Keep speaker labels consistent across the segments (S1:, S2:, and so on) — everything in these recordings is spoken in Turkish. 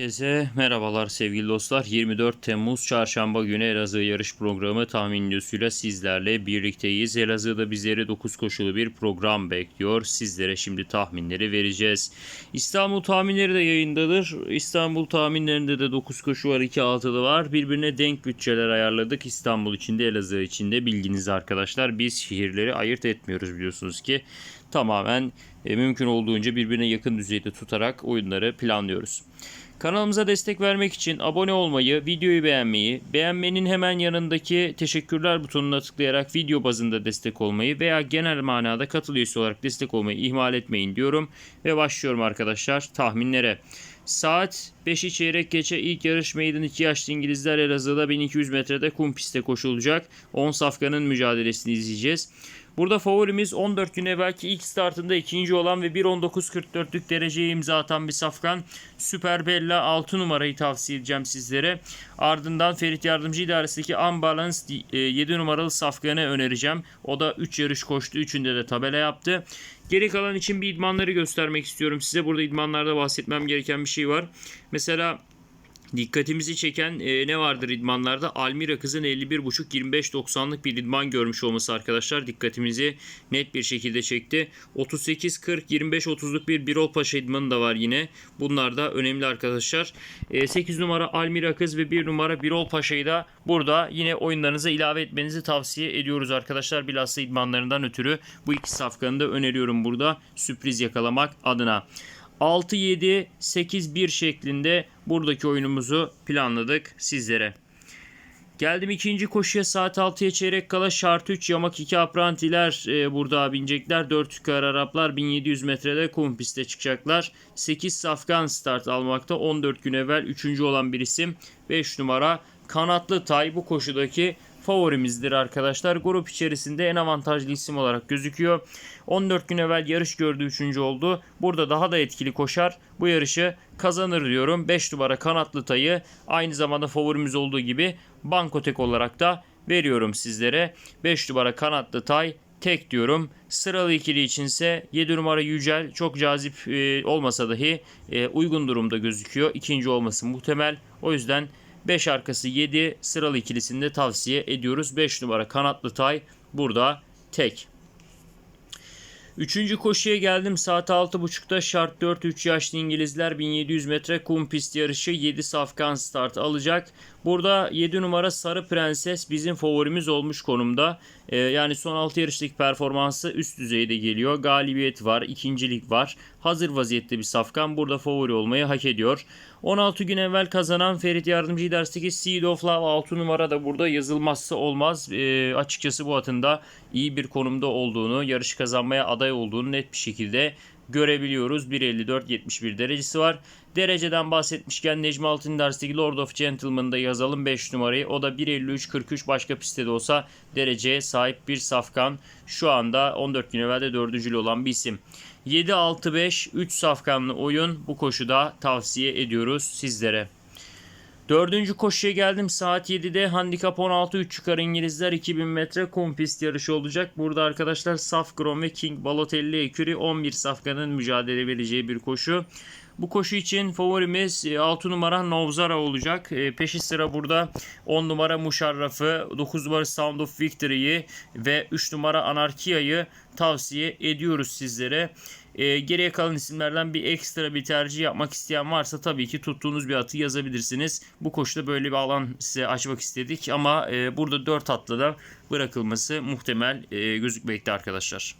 S1: Herkese merhabalar sevgili dostlar. 24 Temmuz Çarşamba günü Elazığ yarış programı tahmin videosuyla sizlerle birlikteyiz. Elazığ'da bizleri 9 koşulu bir program bekliyor. Sizlere şimdi tahminleri vereceğiz. İstanbul tahminleri de yayındadır. İstanbul tahminlerinde de 9 koşu var, 2 altılı var. Birbirine denk bütçeler ayarladık. İstanbul içinde, Elazığ içinde bilginiz arkadaşlar. Biz şehirleri ayırt etmiyoruz biliyorsunuz ki. Tamamen e, mümkün olduğunca birbirine yakın düzeyde tutarak oyunları planlıyoruz. Kanalımıza destek vermek için abone olmayı, videoyu beğenmeyi, beğenmenin hemen yanındaki teşekkürler butonuna tıklayarak video bazında destek olmayı veya genel manada katıl üyesi olarak destek olmayı ihmal etmeyin diyorum. Ve başlıyorum arkadaşlar tahminlere. Saat 5'i çeyrek geçe ilk yarış meydan 2 yaşlı İngilizler Elazığ'da 1200 metrede kum pistte koşulacak. 10 safkanın mücadelesini izleyeceğiz. Burada favorimiz 14 gün evvelki ilk startında ikinci olan ve 1.19.44'lük dereceye imza atan bir safkan. Süper Bella 6 numarayı tavsiye edeceğim sizlere. Ardından Ferit Yardımcı İdaresi'ndeki Unbalanced 7 numaralı safkanı önereceğim. O da 3 yarış koştu. 3'ünde de tabela yaptı. Geri kalan için bir idmanları göstermek istiyorum size. Burada idmanlarda bahsetmem gereken bir şey var. Mesela Dikkatimizi çeken e, ne vardır idmanlarda? Almira kızın 51.5-25.90'lık bir idman görmüş olması arkadaşlar dikkatimizi net bir şekilde çekti. 38-40-25-30'luk bir Birol Paşa idmanı da var yine. Bunlar da önemli arkadaşlar. E, 8 numara Almira kız ve 1 numara Birol Paşa'yı da burada yine oyunlarınıza ilave etmenizi tavsiye ediyoruz arkadaşlar. Bilhassa idmanlarından ötürü bu iki safkanı da öneriyorum burada sürpriz yakalamak adına. 6-7-8-1 şeklinde buradaki oyunumuzu planladık sizlere. Geldim ikinci koşuya saat 6'ya çeyrek kala şart 3 yamak 2 aprantiler e, burada binecekler. 4 yukarı Araplar 1700 metrede kum piste çıkacaklar. 8 safkan start almakta 14 gün evvel 3. olan bir isim 5 numara kanatlı tay bu koşudaki favorimizdir arkadaşlar. Grup içerisinde en avantajlı isim olarak gözüküyor. 14 gün evvel yarış gördü 3. oldu. Burada daha da etkili koşar. Bu yarışı kazanır diyorum. 5 numara kanatlı tayı aynı zamanda favorimiz olduğu gibi Bankotek olarak da veriyorum sizlere. 5 numara kanatlı tay tek diyorum. Sıralı ikili içinse 7 numara Yücel çok cazip e, olmasa dahi e, uygun durumda gözüküyor. İkinci olması muhtemel. O yüzden 5 arkası 7 sıralı ikilisinde tavsiye ediyoruz. 5 numara kanatlı tay burada tek. Üçüncü koşuya geldim. Saat 6.30'da şart 4 3 yaşlı İngilizler 1700 metre kum pist yarışı 7 safkan start alacak. Burada 7 numara Sarı Prenses bizim favorimiz olmuş konumda. Ee, yani son 6 yarışlık performansı üst düzeyde geliyor. Galibiyet var, ikincilik var. Hazır vaziyette bir safkan burada favori olmayı hak ediyor. 16 gün evvel kazanan Ferit Yardımcı İdaresi'ndeki Seed of Love 6 numara da burada yazılmazsa olmaz. E, açıkçası bu atında iyi bir konumda olduğunu, yarış kazanmaya aday olduğunu net bir şekilde görebiliyoruz. 1.54-71 derecesi var. Dereceden bahsetmişken Necmi Altın dersteki Lord of Gentleman'da yazalım 5 numarayı. O da 1.53-43 başka pistte de olsa dereceye sahip bir safkan. Şu anda 14 gün evvel de dördüncülü olan bir isim. 7-6-5 3 safkanlı oyun bu koşuda tavsiye ediyoruz sizlere. Dördüncü koşuya geldim. Saat 7'de handikap 16 3 çıkar İngilizler 2000 metre kum pist yarışı olacak. Burada arkadaşlar Safgron ve King Balotelli Eküri 11 safkanın mücadele vereceği bir koşu. Bu koşu için favorimiz 6 e, numara Novzara olacak. E, peşi sıra burada 10 numara Muşarraf'ı, 9 numara Sound of Victory'yi ve 3 numara Anarkia'yı tavsiye ediyoruz sizlere. E, geriye kalan isimlerden bir ekstra bir tercih yapmak isteyen varsa tabii ki tuttuğunuz bir atı yazabilirsiniz. Bu koşuda böyle bir alan size açmak istedik ama e, burada 4 atla da bırakılması muhtemel e, gözükmekte arkadaşlar.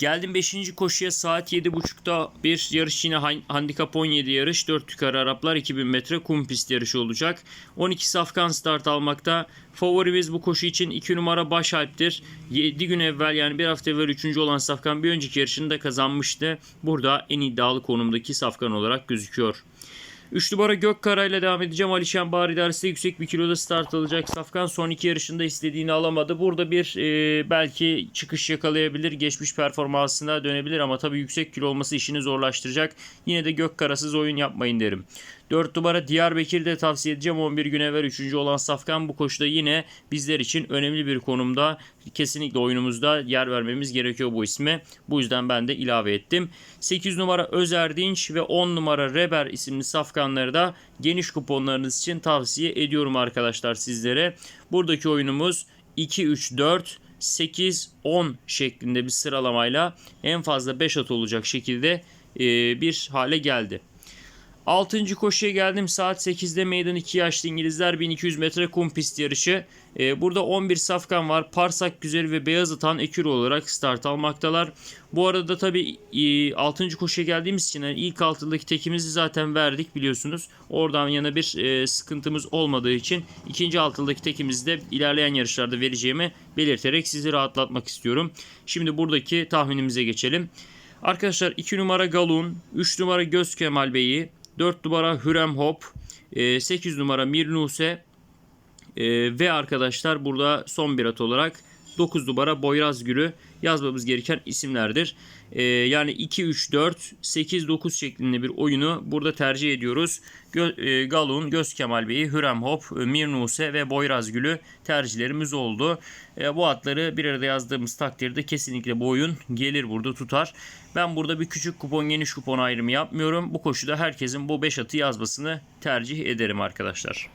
S1: Geldim 5. koşuya saat 7.30'da bir yarış yine handikap 17 yarış. 4 yukarı Araplar 2000 metre kum pist yarışı olacak. 12 safkan start almakta. Favorimiz bu koşu için 2 numara Başalp'tir. 7 gün evvel yani bir hafta evvel 3. olan safkan bir önceki yarışını da kazanmıştı. Burada en iddialı konumdaki safkan olarak gözüküyor. 3 numara Gökkara ile devam edeceğim. Alişan Bahar idaresi yüksek bir kiloda start alacak. Safkan son iki yarışında istediğini alamadı. Burada bir e, belki çıkış yakalayabilir. Geçmiş performansına dönebilir ama tabii yüksek kilo olması işini zorlaştıracak. Yine de Gökkara'sız oyun yapmayın derim. 4 numara Diyarbakır de tavsiye edeceğim. 11 gün evvel 3. olan Safkan bu koşuda yine bizler için önemli bir konumda. Kesinlikle oyunumuzda yer vermemiz gerekiyor bu isme. Bu yüzden ben de ilave ettim. 8 numara Özerdinç ve 10 numara Reber isimli safkanları da geniş kuponlarınız için tavsiye ediyorum arkadaşlar sizlere. Buradaki oyunumuz 2, 3, 4, 8, 10 şeklinde bir sıralamayla en fazla 5 at olacak şekilde e, bir hale geldi. 6. koşuya geldim. Saat 8'de meydan 2 yaşlı İngilizler 1200 metre kum pist yarışı. Ee, burada 11 safkan var. Parsak Güzel ve Beyaz Atan ekür olarak start almaktalar. Bu arada tabii e, 6. koşuya geldiğimiz için yani ilk altıdaki tekimizi zaten verdik biliyorsunuz. Oradan yana bir e, sıkıntımız olmadığı için ikinci altıdaki tekimizi de ilerleyen yarışlarda vereceğimi belirterek sizi rahatlatmak istiyorum. Şimdi buradaki tahminimize geçelim. Arkadaşlar 2 numara Galun, 3 numara Göz Kemal Bey'i, 4 numara Hürrem Hop, 8 numara Mir Nuse. E, ve arkadaşlar burada son bir at olarak 9 numara Boyraz Gülü. Yazmamız gereken isimlerdir. E, yani 2, 3, 4, 8, 9 şeklinde bir oyunu burada tercih ediyoruz. Gö- e, Galun, Göz Kemal Bey'i, Hürrem Hop, e, Mir Nuse ve Boyraz Gülü tercihlerimiz oldu. E, bu atları bir arada yazdığımız takdirde kesinlikle bu oyun gelir burada tutar. Ben burada bir küçük kupon geniş kupon ayrımı yapmıyorum. Bu koşuda herkesin bu 5 atı yazmasını tercih ederim arkadaşlar.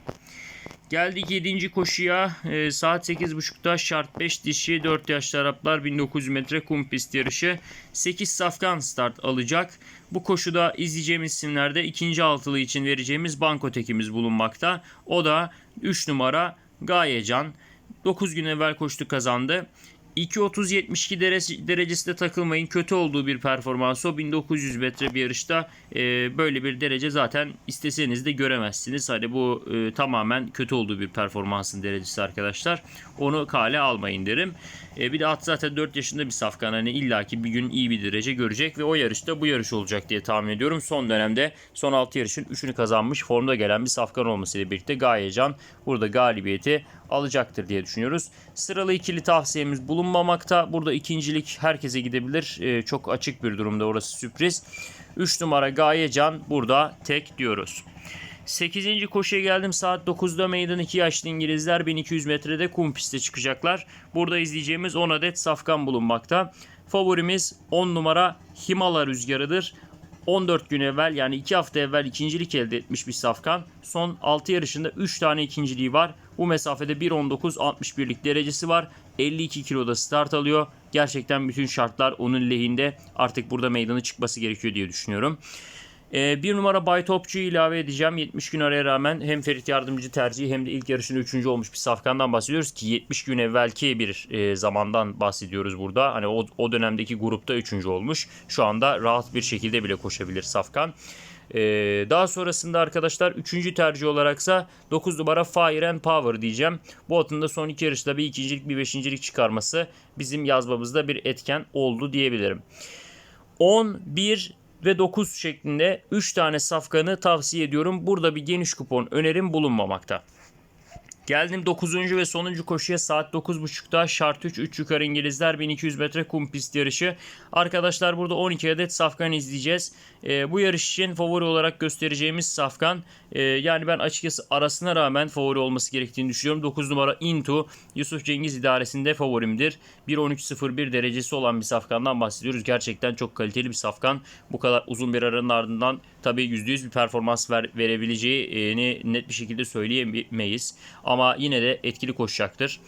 S1: Geldik 7. koşuya. E, saat 8.30'da şart 5 dişi 4 yaşlı Araplar 1900 metre kum pist yarışı. 8 safkan start alacak. Bu koşuda izleyeceğimiz isimlerde ikinci altılı için vereceğimiz banko tekimiz bulunmakta. O da 3 numara Gayecan. 9 gün evvel koştu kazandı. 2.30-72 derece, derecesinde takılmayın. Kötü olduğu bir performans o. 1900 metre bir yarışta e, böyle bir derece zaten isteseniz de göremezsiniz. Hani bu e, tamamen kötü olduğu bir performansın derecesi arkadaşlar. Onu kale almayın derim. E, bir de at zaten 4 yaşında bir safkan. Hani illaki bir gün iyi bir derece görecek ve o yarışta bu yarış olacak diye tahmin ediyorum. Son dönemde son 6 yarışın 3'ünü kazanmış formda gelen bir safkan olmasıyla birlikte Gayecan burada galibiyeti alacaktır diye düşünüyoruz. Sıralı ikili tavsiyemiz bulunmamakta. Burada ikincilik herkese gidebilir. Ee, çok açık bir durumda orası sürpriz. 3 numara Gayecan burada tek diyoruz. 8. koşuya geldim. Saat 9'da meydan 2 yaşlı İngilizler 1200 metrede kum piste çıkacaklar. Burada izleyeceğimiz 10 adet safkan bulunmakta. Favorimiz 10 numara Himala rüzgarıdır. 14 gün evvel yani 2 hafta evvel ikincilik elde etmiş bir safkan. Son 6 yarışında 3 tane ikinciliği var. Bu mesafede 1.19.61'lik derecesi var. 52 kiloda start alıyor. Gerçekten bütün şartlar onun lehinde. Artık burada meydana çıkması gerekiyor diye düşünüyorum. Ee, bir numara Bay Topçu'yu ilave edeceğim. 70 gün araya rağmen hem Ferit Yardımcı tercihi hem de ilk yarışın 3. olmuş bir safkandan bahsediyoruz ki 70 gün evvelki bir e, zamandan bahsediyoruz burada. Hani o, o dönemdeki grupta 3. olmuş. Şu anda rahat bir şekilde bile koşabilir safkan. Ee, daha sonrasında arkadaşlar 3. tercih olaraksa 9 numara Fire and Power diyeceğim. Bu atın da son iki yarışta bir ikincilik bir beşincilik çıkarması bizim yazmamızda bir etken oldu diyebilirim. 10, 1 ve 9 şeklinde 3 tane safkanı tavsiye ediyorum. Burada bir geniş kupon önerim bulunmamakta. Geldim 9. ve sonuncu koşuya saat 9.30'da şart 3 3 yukarı İngilizler 1200 metre kum pist yarışı. Arkadaşlar burada 12 adet safkan izleyeceğiz. Ee, bu yarış için favori olarak göstereceğimiz safkan e, yani ben açıkçası arasına rağmen favori olması gerektiğini düşünüyorum. 9 numara Into Yusuf Cengiz idaresinde favorimdir. 1.13.01 derecesi olan bir safkandan bahsediyoruz. Gerçekten çok kaliteli bir safkan. Bu kadar uzun bir aranın ardından tabii %100 bir performans ver, verebileceğini net bir şekilde söyleyemeyiz. Ama yine de etkili koşacaktır.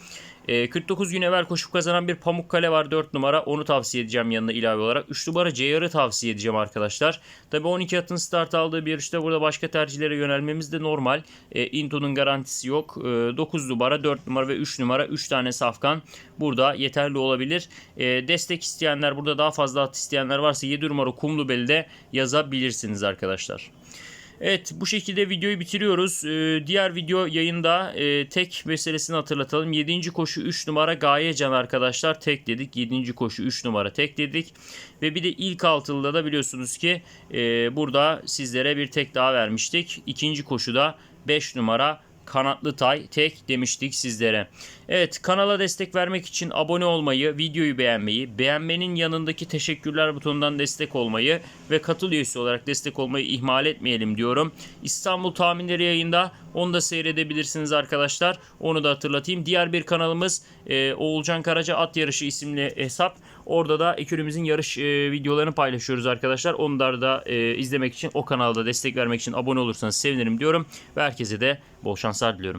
S1: E, 49 gün evvel koşup kazanan bir Pamukkale var 4 numara. Onu tavsiye edeceğim yanına ilave olarak. 3 numara JR'ı tavsiye edeceğim arkadaşlar. Tabi 12 atın start aldığı bir yarışta burada başka tercihlere yönelmemiz de normal. E, Into'nun garantisi yok. E, 9 numara, 4 numara ve 3 numara 3 tane safkan burada yeterli olabilir. E, destek isteyenler burada daha fazla at isteyenler varsa 7 numara Kumlubeli'de yazabilirsiniz arkadaşlar. Evet bu şekilde videoyu bitiriyoruz. Ee, diğer video yayında e, tek meselesini hatırlatalım. 7. koşu 3 numara Gayecan arkadaşlar tek dedik. 7. koşu 3 numara tek dedik. Ve bir de ilk altılıda da biliyorsunuz ki e, burada sizlere bir tek daha vermiştik. İkinci koşuda 5 numara kanatlı tay tek demiştik sizlere. Evet kanala destek vermek için abone olmayı, videoyu beğenmeyi, beğenmenin yanındaki teşekkürler butonundan destek olmayı ve katıl üyesi olarak destek olmayı ihmal etmeyelim diyorum. İstanbul tahminleri yayında onu da seyredebilirsiniz arkadaşlar. Onu da hatırlatayım. Diğer bir kanalımız e, Oğulcan Karaca At Yarışı isimli hesap. Orada da ekürümüzün yarış e, videolarını paylaşıyoruz arkadaşlar. Onları da e, izlemek için o kanalda destek vermek için abone olursanız sevinirim diyorum. Ve herkese de bol şanslar diliyorum.